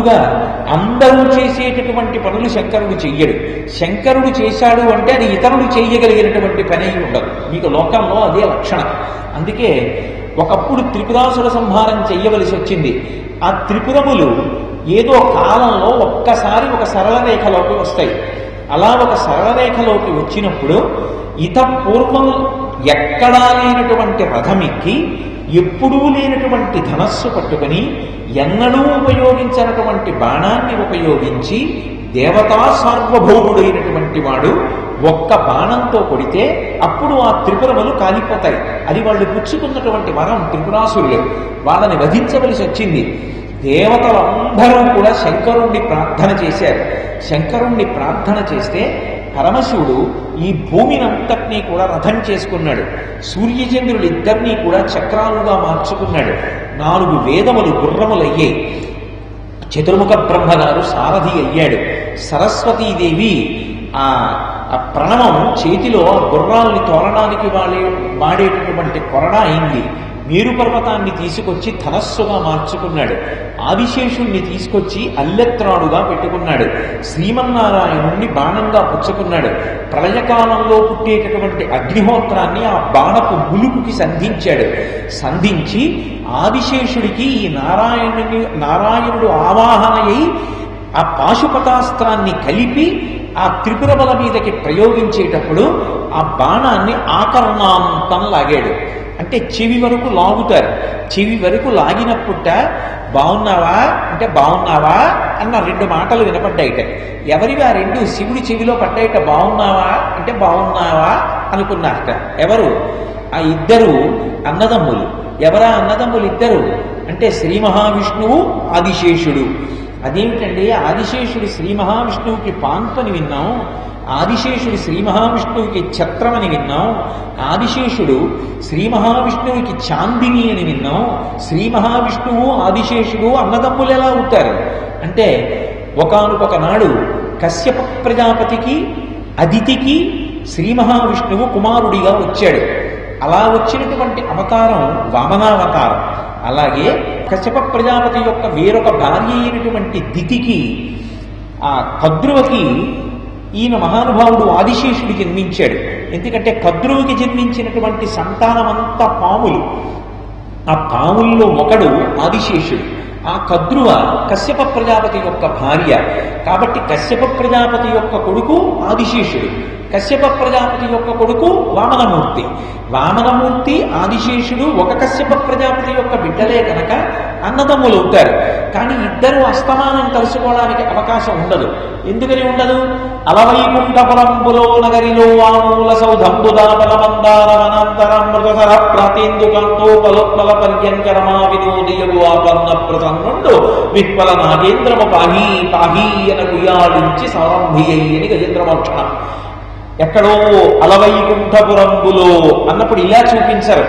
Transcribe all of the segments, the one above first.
గా అందరూ చేసేటటువంటి పనులు శంకరుడు చెయ్యడు. శంకరుడు చేశాడు అంటే అది ఇతరుడు చేయగలిగినటువంటి పని అయి ఉండదు. మీకు లోకంలో అదే లక్షణం. అందుకే ఒకప్పుడు త్రిపురాసుర సంహారం చెయ్యవలసి వచ్చింది. ఆ త్రిపురములు ఏదో కాలంలో ఒక్కసారి ఒక సరళ రేఖలోకి వస్తాయి. అలా ఒక సరళ రేఖలోకి వచ్చినప్పుడు ఇత పూర్వం ఎక్కడా లేనటువంటి రథమెక్కి ఎప్పుడూ లేనటువంటి ధనస్సు పట్టుకొని ఎన్నడూ ఉపయోగించినటువంటి బాణాన్ని ఉపయోగించి దేవతా సార్వభౌముడైనటువంటి వాడు ఒక్క బాణంతో కొడితే అప్పుడు ఆ త్రిపురములు కాలిపోతాయి. అది వాళ్ళు పుచ్చుకున్నటువంటి వరం త్రిపురాసురులు. వాళ్ళని వధించవలసి వచ్చింది. దేవతలందరూ కూడా శంకరుణ్ణి ప్రార్థన చేశారు. శంకరుణ్ణి ప్రార్థన చేస్తే పరమశివుడు ఈ భూమినంతటినీ కూడా రథం చేసుకున్నాడు. సూర్యచంద్రులు ఇద్దరినీ కూడా చక్రాలుగా మార్చుకున్నాడు. నాలుగు వేదములు గుర్రములయ్యాయి చతుర్ముఖ బ్రహ్మగారు సారథి అయ్యాడు. సరస్వతీదేవి ఆ ఆ ప్రణవం చేతిలో గుర్రాల్ని తోలడానికి వాడే వాడేటటువంటి కొరణ అయింది. మేరు పర్వతాన్ని తీసుకొచ్చి ధనస్సుగా మార్చుకున్నాడు. ఆదిశేషుణ్ణి తీసుకొచ్చి అల్లెత్రాడుగా పెట్టుకున్నాడు. శ్రీమన్నారాయణుణ్ణి బాణంగా పుచ్చుకున్నాడు. ప్రళయకాలంలో పుట్టేటటువంటి అగ్నిహోత్రాన్ని ఆ బాణపు ములుపుకి సంధించాడు. సంధించి ఆదిశేషుడికి ఈ నారాయణుని నారాయణుడు ఆవాహనయ్యి ఆ పాశుపతాస్త్రాన్ని కలిపి ఆ త్రిపుర బల మీదకి ప్రయోగించేటప్పుడు ఆ బాణాన్ని ఆకర్ణాంతం లాగాడు. అంటే చెవి వరకు లాగుతారు. చెవి వరకు లాగినప్పుట బాగున్నావా అంటే బాగున్నావా అన్న రెండు మాటలు వినపడ్డాయిట. ఎవరివి ఆ రెండు? శివుడి చెవిలో పడ్డాయిట బాగున్నావా అంటే బాగున్నావా అనుకున్నారట. ఎవరు? ఆ ఇద్దరు అన్నదమ్ములు. ఎవరా అన్నదమ్ములు ఇద్దరు? అంటే శ్రీ మహావిష్ణువు ఆదిశేషుడు. అదేమిటండి? ఆదిశేషుడు శ్రీ మహావిష్ణువుకి పాన్పని విన్నాం. ఆదిశేషుడు శ్రీ మహావిష్ణువుకి ఛత్రమని విన్నాం. ఆదిశేషుడు శ్రీ మహావిష్ణువుకి చాందిని అని విన్నాం. శ్రీ మహావిష్ణువు ఆదిశేషుడు అన్నదమ్ములు ఎలా ఉంటారు అంటే ఒకనొక నాడు కశ్యప ప్రజాపతికి అదితికి శ్రీ మహావిష్ణువు కుమారుడిగా వచ్చాడు. అలా వచ్చినటువంటి అవతారం వామనావతారం. అలాగే కశ్యప ప్రజాపతి యొక్క వేరొక భార్య అయినటువంటి దితికి ఆ కద్రువకి ఈయన మహానుభావుడు ఆదిశేషుడు జన్మించాడు. ఎందుకంటే కద్రువుకి జన్మించినటువంటి సంతానమంతా పాములు. ఆ పాముల్లో ఒకడు ఆదిశేషుడు. ఆ కద్రువ కశ్యప ప్రజాపతి యొక్క భార్య. కాబట్టి కశ్యప ప్రజాపతి యొక్క కొడుకు ఆదిశేషుడు. కశ్యప ప్రజాపతి యొక్క కొడుకు వామనమూర్తి. వామనమూర్తి ఆదిశేషుడు ఒక కశ్యప ప్రజాపతి యొక్క బిడ్డలే కనుక అన్నదమ్ములు అవుతారు. కానీ ఇద్దరు అస్తమానం కలుసుకోవడానికి అవకాశం ఉండదు. ఎందుకని ఉండదు. అలవైకుంఠపురంపులో నగరిలో వామూల సౌధంబుదాపల మందార మృతసర ప్రాతేందుకంతో పలోత్పల పర్యంకరమా వినోదయగు ఆపన్న ప్రసన్నుండు విహ్వల నాగేంద్రము పాహీ పాహీ అని గుయాళించి సౌరంభి అని గజేంద్రమోక్షణం ఎక్కడో అలవైకుంఠపురంబులో అన్నప్పుడు ఇలా చూపించరు.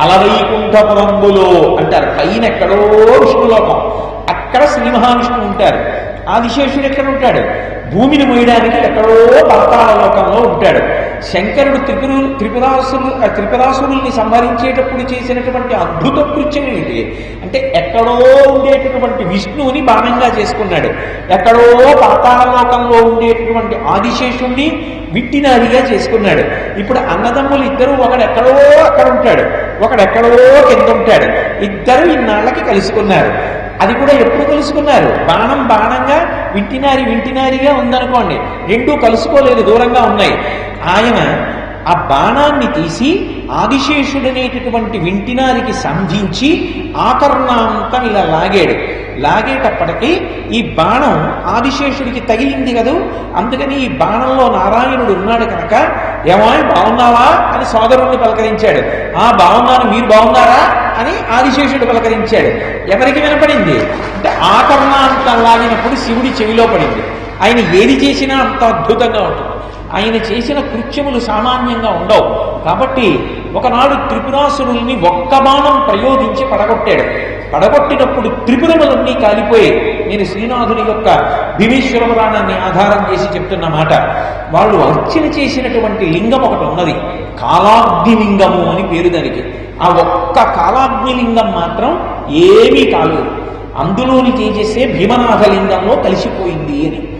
అలవైకుంఠపురంబులో అంటారు. పైన ఎక్కడో విష్ణులోకం. అక్కడ శ్రీ మహావిష్ణువు ఉంటారు. ఆదిశేషుడు ఎక్కడ ఉంటాడు? భూమిని మోయడానికి ఎక్కడో పాతాళ లోకంలో ఉంటాడు. శంకరుడు త్రిపురు త్రిపురాసులు త్రిపురాసురుల్ని సంహరించేటప్పుడు చేసినటువంటి అద్భుత కృత్యం ఏంటి అంటే ఎక్కడో ఉండేటటువంటి విష్ణువుని బాణంగా చేసుకున్నాడు. ఎక్కడో పాతాళ లోకంలో ఉండేటటువంటి ఆదిశేషుణ్ణి విట్టినాదిగా చేసుకున్నాడు. ఇప్పుడు అన్నదమ్ములు ఇద్దరు ఒకడెక్కడో అక్కడ ఉంటాడు. ఒకడెక్కడో కింద ఉంటాడు. ఇద్దరు ఇన్నాళ్ళకి కలుసుకున్నారు. అది కూడా ఎప్పుడు కలుసుకున్నారు బాణం బాణంగా వింటినారి వింటినారిగా ఉందనుకోండి. రెండూ కలుసుకోలేదు దూరంగా ఉన్నాయి. ఆయన ఆ బాణాన్ని తీసి ఆదిశేషుడనేటటువంటి వింటినారికి సంధించి ఆకర్ణాంతం ఇలా లాగాడు. లాగేటప్పటికీ ఈ బాణం ఆదిశేషుడికి తగిలింది కదూ? అందుకని ఈ బాణంలో నారాయణుడు ఉన్నాడు కనుక ఏమో బాగున్నావా? అని సోదరుణ్ణి పలకరించాడు. ఆ బాగున్నాను మీరు బాగున్నారా? అని ఆదిశేషుడు పలకరించాడు. ఎవరికి వినపడింది? అంటే ఆకర్ణాంతం లాగినప్పుడు శివుడి చెవిలో పడింది. ఆయన ఏది చేసినా అంత అద్భుతంగా ఉంటుంది. ఆయన చేసిన కృత్యములు సామాన్యంగా ఉండవు. కాబట్టి ఒకనాడు త్రిపురాసురుల్ని ఒక్క బాణం ప్రయోగించి పడగొట్టాడు. పడగొట్టినప్పుడు త్రిపురములన్నీ కాలిపోయి నేను శ్రీనాథుని యొక్క భీమేశ్వర పురాణాన్ని ఆధారం చేసి చెప్తున్న మాట. వాళ్ళు అర్చన చేసినటువంటి లింగం ఒకటి ఉన్నది. కాలాగ్ని లింగము అని పేరు దానికి. ఆ ఒక్క కాలాగ్నిలింగం మాత్రం ఏమీ కాలేదు. అందులోని తేజస్సే భీమనాథలింగంలో కలిసిపోయింది అని.